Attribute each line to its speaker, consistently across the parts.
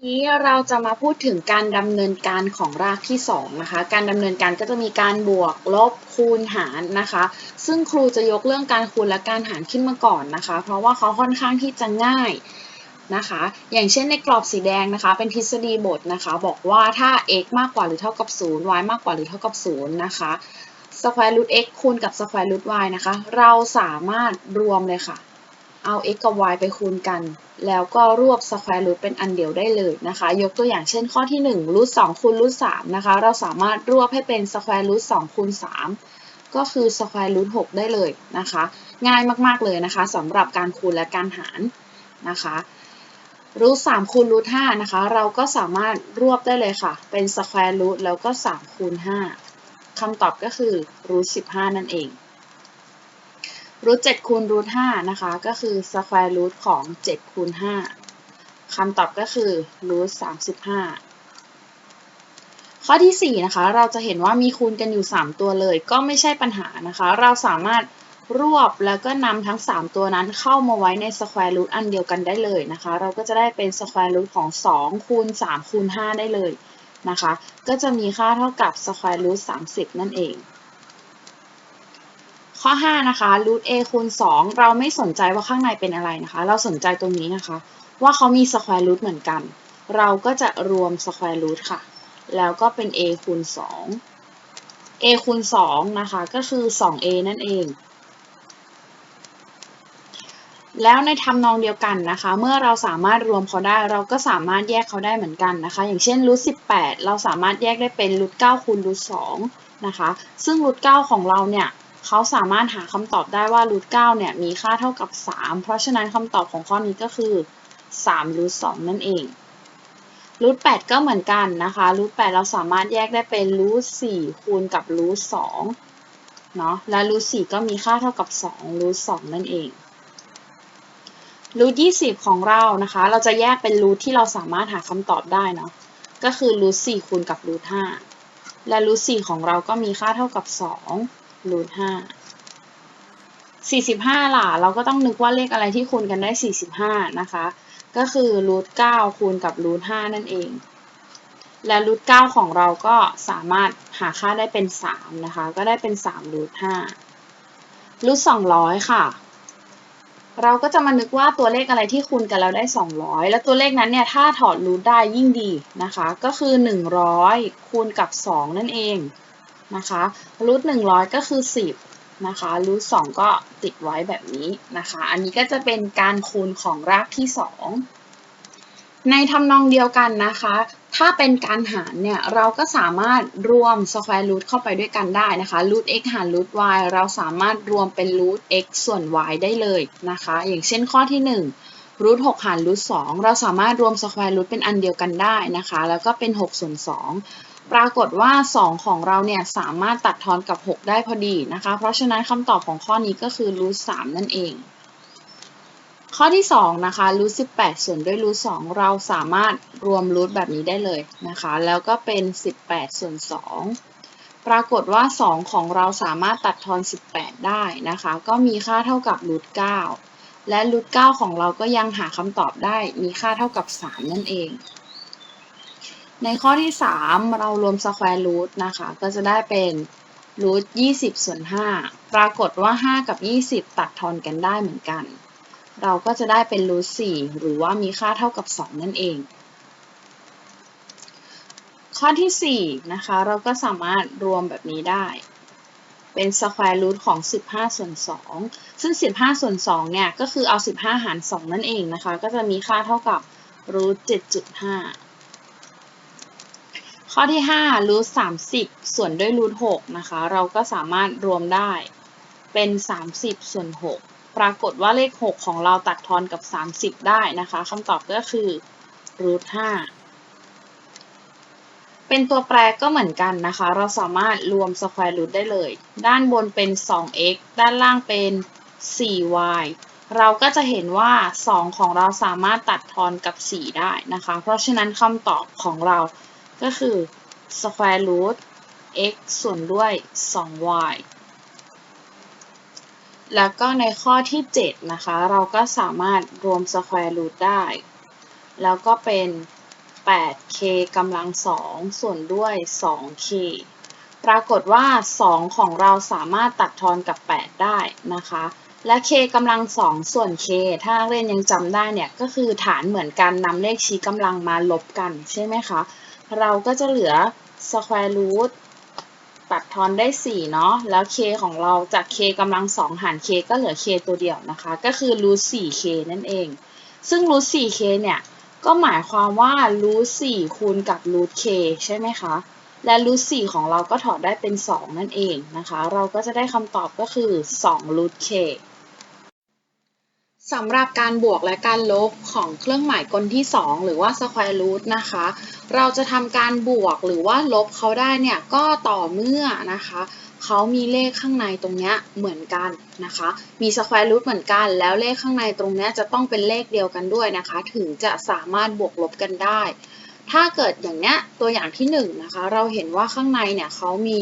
Speaker 1: ทีนี้เราจะมาพูดถึงการดำเนินการของรากที่2นะคะ การดำเนินการก็จะมีการบวกลบคูณหารนะคะ ซึ่งครูจะยกเรื่องการคูณและการหารขึ้นมาก่อนนะคะ เพราะว่าเขาค่อนข้างที่จะง่ายนะคะ อย่างเช่นในกรอบสีแดงนะคะ เป็นทฤษฎีบทนะคะ บอกว่าถ้า x มากกว่าหรือเท่ากับ 0 y มากกว่าหรือเท่ากับ 0 นะคะ square root x คูณกับ square root y นะคะ เราสามารถรวมเลยค่ะ เอา x กับ y ไปคูณกัน แล้วก็รวบ square root เป็นอันเดียวได้เลยนะคะ ยกตัวอย่างเช่นข้อที่1 root 2คูณ root 3นะคะ เราสามารถรวบให้เป็น square root 2คูณ3ก็คือ square root 6ได้เลยนะคะ ง่ายมากๆเลยนะคะสำหรับการคูณและการหารนะคะ root 3คูณ root 5นะคะ เราก็สามารถรวบได้เลยค่ะ เป็น square root แล้วก็3คูณ5คำตอบก็คือ root 15นั่นเอง รูทเจ็ดคูณรูทห้านะคะ ก็คือสแควร์รูทของเจ็ดคูณห้าคำตอบก็คือรูทสามสิบห้าข้อที่สี่นะคะ เราจะเห็นว่ามีคูณกันอยู่ 3 ตัวเลย ก็ไม่ใช่ปัญหานะคะ เราสามารถรวบแล้วก็นำทั้ง 3 ตัวนั้นเข้ามาไว้ในสแควร์รูทอันเดียวกันได้เลยนะคะ เราก็จะได้เป็นสแควร์รูทของ 2 คูณ 3 คูณ 5 ได้เลยนะคะ ก็จะมีค่าเท่ากับสแควร์รูท30 นั่นเอง ข้อ 5 นะคะ root a คูณ 2 เราไม่สนใจว่าข้างในเป็นอะไรนะคะ เราสนใจตรงนี้นะคะ ว่าเขามี square root เหมือนกัน เราก็จะรวม square root ค่ะ แล้วก็เป็น a คูณ 2 a คูณ 2 นะคะ ก็คือ 2a นั่นเอง แล้วในทำนองเดียวกันนะคะ เมื่อเราสามารถรวมเขาได้ เราก็สามารถแยกเขาได้เหมือนกันนะคะ อย่างเช่น root 18 เราสามารถแยกได้เป็น root 9คูณ root 2นะคะ ซึ่ง root 9ของเราเนี่ย เขาสามารถหาคำตอบได้ว่ารูท9เนี่ยมีค่าเท่ากับ 3 เพราะฉะนั้นคำตอบของข้อนี้ก็คือ3รูท2นั่นเองรูท8ก็เหมือนกันนะคะรูท8เราสามารถแยกได้เป็นรูท4คูณกับรูท2เนาะและรูท4ก็มีค่าเท่ากับ2รูท2นั่นเองรูท20ของเรานะคะ เราจะแยกเป็นรูทที่เราสามารถหาคำตอบได้เนาะก็คือรูท4คูณกับรูท5และรูท4ของเราก็มีค่าเท่ากับ 2 รูทห้าสี่สิบห้าล่ะ เราก็ต้องนึกว่าเลขอะไรที่คูณกันได้สี่สิบห้านะคะ ก็คือรูทเก้าคูณกับรูทห้านั่นเอง และรูทเก้าของเราก็สามารถหาค่าได้เป็นสามนะคะ ก็ได้เป็นสามรูทห้ารูทสองร้อยค่ะเราก็จะมานึกว่าตัวเลขอะไรที่คูณกันแล้วได้ 200 แล้วตัวเลขนั้นเนี่ยถ้าถอดรูทได้ยิ่งดีนะคะ ก็คือ 100 คูณกับ 2 นั่นเอง นะคะรูทหนึ่งร้อยก็คือสิบนะคะรูทสองก็ติดไว้แบบนี้นะคะ อันนี้ก็จะเป็นการคูณของรากที่สองในทำนองเดียวกันนะคะ ถ้าเป็นการหารเนี่ยเราก็สามารถรวม square root เข้าไปด้วยกันได้นะคะ root x หาร root y เราสามารถรวมเป็น root x ส่วน y ได้เลยนะคะ อย่างเช่นข้อที่1 root 6หาร root 2เราสามารถรวม square root เป็นอันเดียวกันได้นะคะ แล้วก็เป็น6ส่วน2 ปรากฏว่า 2 ของเราเนี่ยสามารถตัดทอนกับ 6 ได้พอดีนะคะ เพราะฉะนั้นคำตอบของข้อนี้ก็คือรูท3นั่นเอง ข้อที่ 2 นะคะรูท18ส่วนด้วยรูท2เราสามารถรวมรูทแบบนี้ได้เลยนะคะ แล้วก็เป็น 18 ส่วน 2 ปรากฏว่า 2 ของเราสามารถตัดทอน 18 ได้นะคะ ก็มีค่าเท่ากับรูท9และรูท9ของเราก็ยังหาคำตอบได้มีค่าเท่ากับ 3 นั่นเอง ในข้อที่ 3 เรารวมสแควร์รูทนะคะ ก็จะได้เป็นรูท20 ส่วน 5 ปรากฏว่า 5 กับ 20 ตัดทอนกันได้เหมือนกัน เราก็จะได้เป็นรูท4หรือว่ามีค่าเท่ากับ 2 นั่นเอง ข้อที่ 4 นะคะ เราก็สามารถรวมแบบนี้ได้ เป็นสแควร์รูทของ 15 ส่วน 2 ซึ่ง 15 ส่วน 2 เนี่ย ก็คือเอา 15 หาร 2 นั่นเองนะคะ ก็จะมีค่าเท่ากับรูท7.5 ข้อที่5รูท30ส่วนด้วยรูท6นะคะ เราก็สามารถรวมได้เป็น 30 ส่วน 6 ปรากฏว่าเลข 6 ของเราตัดทอนกับ 30 ได้นะคะคำตอบก็คือรูท5เป็นตัวแปรก็เหมือนกันนะคะ เราสามารถรวมสแควร์รูทได้เลย ด้านบนเป็น 2x ด้านล่างเป็น 4y เราก็จะเห็นว่า 2 ของเราสามารถตัดทอนกับ 4 ได้นะคะ เพราะฉะนั้นคำตอบของเรา ก็คือ square root x ส่วนด้วย 2y แล้วก็ในข้อที่ 7 นะคะ เราก็สามารถรวม square root ได้ แล้วก็เป็น 8k กำลัง 2 ส่วนด้วย 2k ปรากฏว่า 2 ของเราสามารถตัดทอนกับ 8 ได้นะคะ และ k กำลัง2ส่วน k ถ้านักเรียนยังจำได้เนี่ยก็คือฐานเหมือนกันนำเลขชี้กำลังมาลบกันใช่ไหมคะ เราก็จะเหลือ square root ตัดทอนได้ 4 เนาะ แล้ว k ของเราจาก k กำลัง2หาร k ก็เหลือ k ตัวเดียวนะคะ ก็คือ root 4k นั่นเอง ซึ่ง root 4k เนี่ย ก็หมายความว่า root 4คูณกับ root k ใช่ไหมคะ และ root 4ของเราก็ถอดได้เป็น 2 นั่นเองนะคะ เราก็จะได้คำตอบก็คือ2 root k สำหรับการบวกและการลบของเครื่องหมายกลที่ 2 หรือว่า square root นะคะ เราจะทำการบวกหรือว่าลบเขาได้เนี่ยก็ต่อเมื่อนะคะเขามีเลขข้างในตรงเนี้ยเหมือนกันนะคะ มี square root เหมือนกัน แล้วเลขข้างในตรงเนี้ยจะต้องเป็นเลขเดียวกันด้วยนะคะ ถึงจะสามารถบวกลบกันได้ ถ้าเกิดอย่างเนี้ยตัวอย่างที่1นนะคะ เราเห็นว่าข้างในเนี่ยเขามี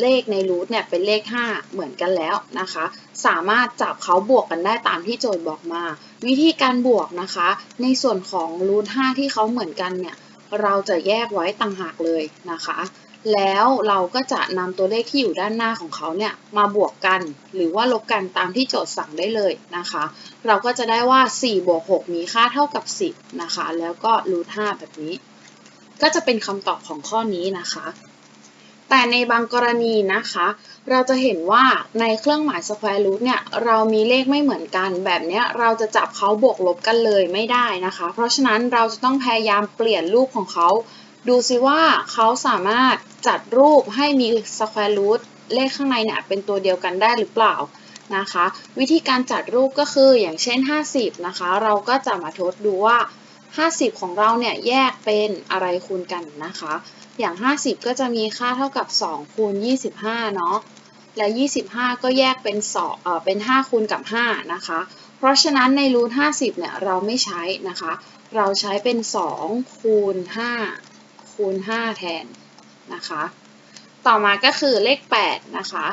Speaker 1: เลขในรูทเนี่ยเป็นเลข 5 เหมือนกันแล้วนะคะ สามารถจับเขาบวกกันได้ตามที่โจทย์บอกมา วิธีการบวกนะคะ ในส่วนของรูท5ที่เขาเหมือนกันเนี่ยเราจะแยกไว้ต่างหากเลยนะคะ แล้วเราก็จะนำตัวเลขที่อยู่ด้านหน้าของเขาเนี่ยมาบวกกัน หรือว่าลบกันตามที่โจทย์สั่งได้เลยนะคะ เราก็จะได้ว่า 4 บวก 6 มีค่าเท่ากับ 10 นะคะ แล้วก็รูท5แบบนี้ ก็จะเป็นคำตอบของข้อนี้นะคะ แต่ในบางกรณีนะคะ เราจะเห็นว่าในเครื่องหมาย square root เนี่ยเรามีเลขไม่เหมือนกันแบบนี้เราจะจับเขาบวกลบกันเลยไม่ได้นะคะ เพราะฉะนั้นเราจะต้องพยายามเปลี่ยนรูปของเขา ดูซิว่าเขาสามารถจัดรูปให้มี square root เลขข้างในเนี่ยเป็นตัวเดียวกันได้หรือเปล่านะคะ วิธีการจัดรูปก็คืออย่างเช่น 50 นะคะ เราก็จะมาทดดูว่า 50 ของเราเนี่ยแยกเป็นอะไรคูณกันนะคะ อย่าง 50 ก็จะมีค่าเท่ากับ 2 คูณ 25 เนาะ และ 25 ก็แยกเป็น2เอ่อเป็น 5 คูณกับ 5 นะคะ เพราะฉะนั้นในรูท50 เนี่ยเราไม่ใช้นะคะ เราใช้เป็น 2 คูณ 5 คูณ 5 แทนนะคะ ต่อมาก็คือเลข 8 นะคะ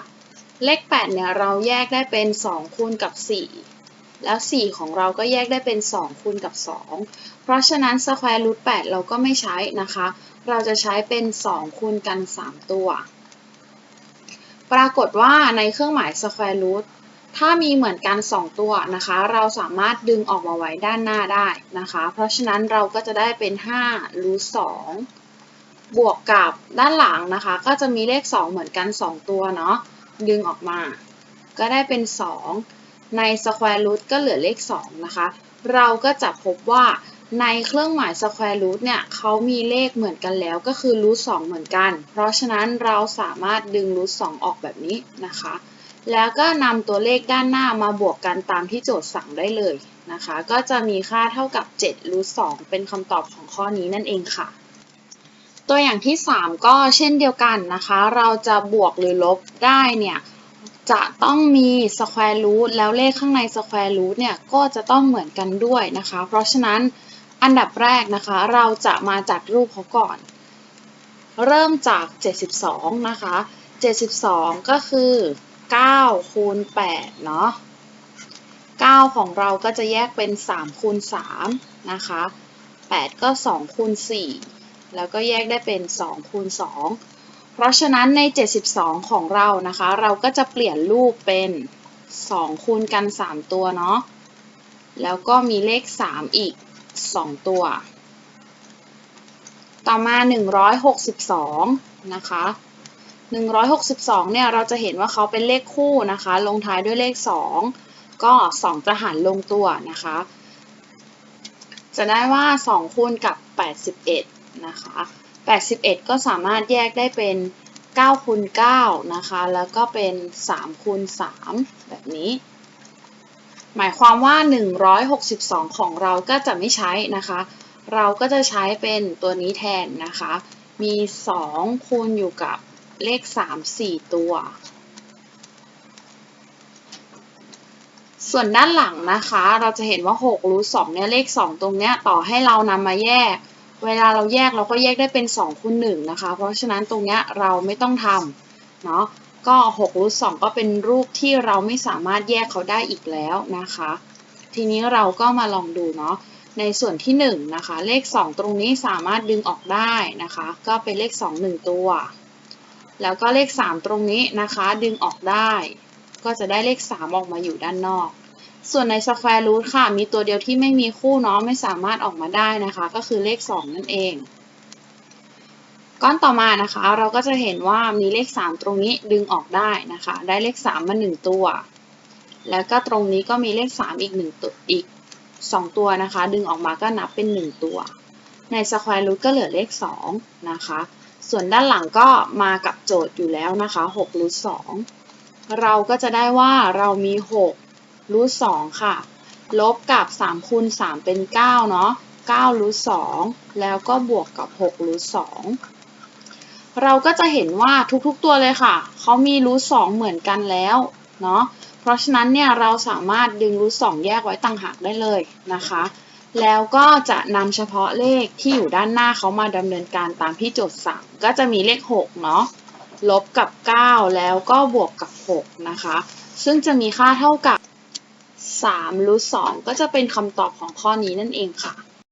Speaker 1: เลข 8 เนี่ยเราแยกได้เป็น 2 คูณกับ 4 แล้ว 4 ของเราก็แยกได้เป็น 2 คูณกับ 2 เพราะฉะนั้น square root 8เราก็ไม่ใช้นะคะ เราจะใช้เป็น 2 คูณกัน 3 ตัว ปรากฏว่าในเครื่องหมาย square root ถ้ามีเหมือนกัน 2 ตัวนะคะ เราสามารถดึงออกมาไว้ด้านหน้าได้นะคะ เพราะฉะนั้นเราก็จะได้เป็น5 root 2บวกกับด้านหลังนะคะ ก็จะมีเลข 2 เหมือนกัน 2 ตัวเนาะดึงออกมา ก็ได้เป็น 2 ใน square root ก็เหลือเลข2นะคะ เราก็จะพบว่าในเครื่องหมาย square root เนี่ยเขามีเลขเหมือนกันแล้วก็คือ root 2เหมือนกัน เพราะฉะนั้นเราสามารถดึง root 2ออกแบบนี้นะคะ แล้วก็นำตัวเลขด้านหน้ามาบวกกันตามที่โจทย์สั่งได้เลยนะคะ ก็จะมีค่าเท่ากับ7 root 2เป็นคำตอบของข้อนี้นั่นเองค่ะ ตัวอย่างที่ 3 ก็เช่นเดียวกันนะคะ เราจะบวกหรือลบได้เนี่ย จะต้องมี square root แล้วเลขข้างใน square root เนี่ยก็จะต้องเหมือนกันด้วยนะคะ เพราะฉะนั้นอันดับแรกนะคะเราจะมาจัดรูปเขาก่อน เริ่มจาก 72 นะคะ 72 ก็คือ 9 คูณ 8 เนาะ 9 ของเราก็จะแยกเป็น 3 คูณ 3 นะคะ 8 ก็ 2 คูณ 4 แล้วก็แยกได้เป็น 2 คูณ 2 เพราะฉะนั้นใน 72 ของเรานะคะ เราก็จะเปลี่ยนรูปเป็น 2 คูณกัน 3 ตัวเนาะ แล้วก็มีเลข 3 อีก 2 ตัว ต่อมา 162 นะคะ 162 เนี่ยเราจะเห็นว่าเขาเป็นเลขคู่นะคะ ลงท้ายด้วยเลข 2 ก็ 2 จะหารลงตัวนะคะ จะได้ว่า 2 คูณกับ 81 นะคะ 81 ก็สามารถแยกได้เป็น9คูณ9นะคะ แล้วก็เป็น3คูณ3แบบนี้ หมายความว่า 162 ของเราก็จะไม่ใช้นะคะ เราก็จะใช้เป็นตัวนี้แทนนะคะ มี 2 คูณอยู่กับเลข 3 4 ตัว ส่วนด้านหลังนะคะ เราจะเห็นว่า6รูท2เนี่ยเลข 2 ตรงเนี้ยต่อให้เรานำมาแยก เวลาเราแยกเราก็แยกได้เป็น2คูณ1นะคะ เพราะฉะนั้นตรงเนี้ยเราไม่ต้องทำเนาะ ก็6รูท2ก็เป็นรูปที่เราไม่สามารถแยกเขาได้อีกแล้วนะคะ ทีนี้เราก็มาลองดูเนาะ ในส่วนที่1นะคะ เลข 2 ตรงนี้สามารถดึงออกได้นะคะ ก็เป็นเลข 2 1 ตัว แล้วก็เลข 3 ตรงนี้นะคะ ดึงออกได้ ก็จะได้เลข 3 ออกมาอยู่ด้านนอก ส่วนใน square root ค่ะ มีตัวเดียวที่ไม่มีคู่เนาะไม่สามารถออกมาได้นะคะ ก็คือเลข 2 นั่นเอง ก้อนต่อมานะคะ เราก็จะเห็นว่ามีเลข 3 ตรงนี้ดึงออกได้นะคะ ได้เลข 3 มา 1 ตัว แล้วก็ตรงนี้ก็มีเลข 3 อีก1ตัวอีก 2 ตัวนะคะ ดึงออกมาก็นับเป็น 1 ตัว ใน square root ก็เหลือเลข 2 นะคะ ส่วนด้านหลังก็มากับโจทย์อยู่แล้วนะคะ6 root 2เราก็จะได้ว่าเรามี 6 root 2ค่ะ ลบกับ3คูณ3เป็น9เนาะ9 root 2แล้วก็บวกกับ6 root 2เราก็จะเห็นว่าทุกๆตัวเลยค่ะ เขามี root 2เหมือนกันแล้วเนาะ เพราะฉะนั้นเนี่ยเราสามารถดึง root 2แยกไว้ต่างหากได้เลยนะคะ แล้วก็จะนำเฉพาะเลขที่อยู่ด้านหน้าเขามาดำเนินการตามที่โจทย์สั่ง ก็จะมีเลข6เนาะ ลบกับ 9 แล้วก็บวกกับ 6 นะคะ ซึ่งจะมีค่าเท่ากับ 3รูท2ก็จะเป็นคำตอบของข้อนี้นั่นเองค่ะ